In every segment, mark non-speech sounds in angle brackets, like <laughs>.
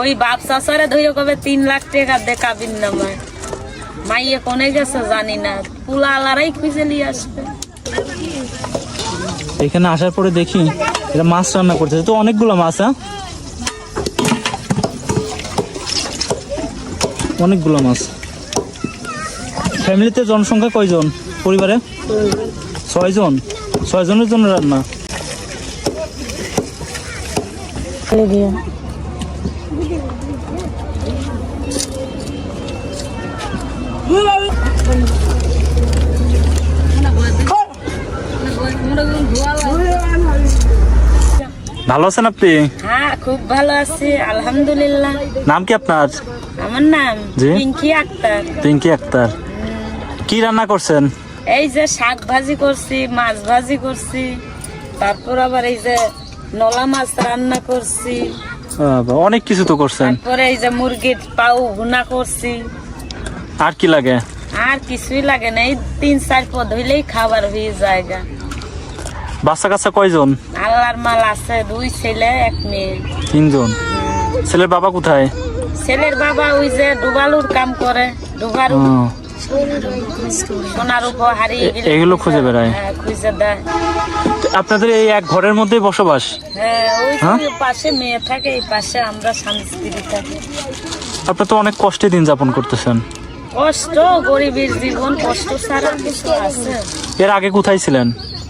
ওই বাপ চাচারে ধরে কবে তিন লাখ টাকা দেখাবিন না মায় মাইয়ে কোনে গেছে জানি না। পুলা আলারাই খুঁজে নিয়ে আসবে। এখানে আসার পরে দেখি এটা মাছ রান্না করতেছে। তো অনেকগুলো মাছ হ্যাঁ? অনেকগুলো মাছ। ফ্যামিলিতে জনসংখ্যা কয়জন? পরিবারে? ছয়জন। ছয়জনের জন্য রান্না। ভালো আছেন আপনি? হ্যাঁ খুব ভালো আছি আলহামদুলিল্লাহ। নাম কি আপনার? আমার নাম পিঙ্কি আক্তার। পিঙ্কি আক্তার। কি রান্না করছেন? এই যে শাক ভাজি করছি মাছ ভাজি করছি তারপর আবার এই যে নলা মাছ রান্না করছি। অনেক কিছু তো করছেন। তারপরে এই যে মুরগির পাউ ভুনা করছি। আর কি লাগে? আর কিছুই লাগে না এই তিন চার পদ হইলেই খাবার হয়ে জায়গা বাচ্চা কাচ্চা কয়জন? আল্লাহর মাল আছে দুই ছেলে এক মেয়ে। তিনজন। ছেলের বাবা কোথায়? ছেলের বাবা ওই যে ডুবালুর কাম করে ডুবারু। সোনার উপর হারিয়ে এগুলো খুঁজে বেড়ায়? হ্যাঁ খুঁজে দেয়। আপনাদের এই এক ঘরের মধ্যেই বসবাস? হ্যাঁ ওই হ্যাঁ? পাশে মেয়ে থাকে এই পাশে আমরা স্বামী স্ত্রী থাকি। আপনার তো অনেক কষ্টে দিন যাপন করতেছেন। কষ্ট গরিবের জীবন কষ্ট ছাড়া কিছু আছে। এর আগে কোথায় ছিলেন?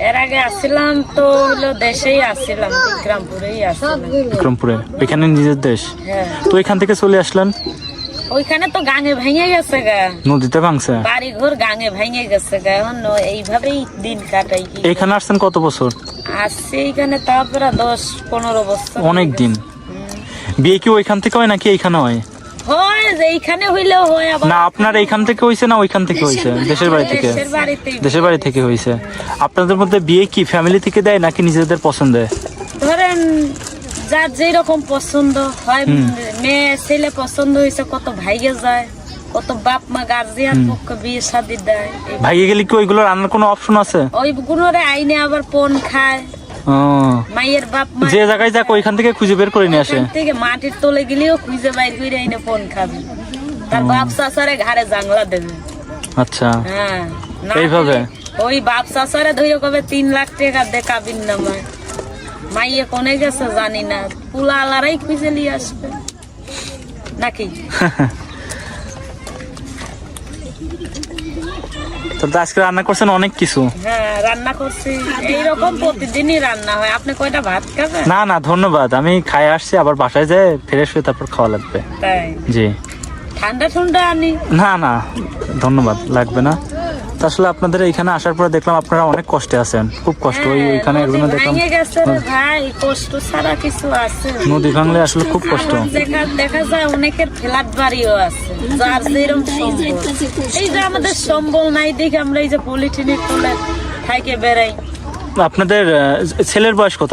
এর আগে আসছিলাম তো হলো দেশেই আসছিলাম বিক্রমপুরেই আসছিলাম বিক্রমপুরে। এখানে নিজের দেশ? হ্যাঁ। তো এখান থেকে চলে আসলেন? ওইখানে তো গাঙে ভেঙে গেছে গা। নদীতে ভাঙছে? বাড়ি ঘর গাঙে ভেঙে গেছে গা এখন এইভাবেই দিন কাটাই। কি এখানে আসছেন কত বছর? আসছে এইখানে তারপরে দশ পনেরো বছর। অনেক দিন। বিয়ে কি ওইখান থেকে হয় নাকি এইখানে হয়? যে এইখানে হইলেও হয় আবার না আপনার এইখান থেকে হয়েছে না ওইখান থেকে হয়েছে দেশের বাড়ি থেকে? দেশের বাড়ি থেকে হয়েছে আপনাদের মধ্যে বিয়ে কি ফ্যামিলি থেকে দেয় নাকি নিজেদের পছন্দে? ধরেন যার যেই রকম পছন্দ হয় মেয়ে ছেলে পছন্দ হয়েছে কত ভাইগে যায় কত বাপ মা গার্জিয়ান পক্ষে বিয়ে শাদি দেয় ভাইয়ে গেলে কি ওইগুলো রান্নার কোনো অপশন আছে? ওই গুণরে আইনে আবার পণ খায়। ও, মাইয়ের বাপ যে জায়গায় যাক ওইখান থেকে খুঁজে বের করে নিয়ে আসে। থেকে মাটির তলে গেলেও খুঁজে বাইর করে আইনে পণ খাবে। তার বাপ চাচারে ঘাড়ে জাংলা দেবে। আচ্ছা। হ্যাঁ এইভাবে? ওই বাপ চাচারে ধরে কবে তিন লাখ টাকা দেখাবিন না মায় মাইয়ে কোনে গেছে জানি না। পুলা আলারাই খুঁজে নিয়ে আসবে। নাকি? <laughs> তো আজকে রান্না করছেন অনেক কিছু। হ্যাঁ রান্না করছি। এইরকম প্রতিদিনই রান্না হয়। আপনি কয়টা ভাত খাবেন? না না ধন্যবাদ। আমি খাই আসছি আবার বাসায় যেয়ে ফ্রেশ হয়ে তারপর খাওয়া লাগবে। তাই? জি। ঠান্ডা ঠান্ডা আনি। না না ধন্যবাদ। লাগবে না। আসলে আপনাদের এখানে আসার পরে দেখলাম আপনারা অনেক কষ্টে আছেন। খুব কষ্ট। ওই হ্যাঁ, ওইখানে এগুলো দেখলাম আছে। নদী ভাঙলে আসলে খুব কষ্ট। দেখা যায় অনেকের ফ্ল্যাট বাড়িও আছে যার যেরকম এই যে আমাদের সম্বল নাই দেখে আমরা এই যে পলিথিনের তোলে খাইকে বেড়াই। আপনাদের ছেলের বয়স কত?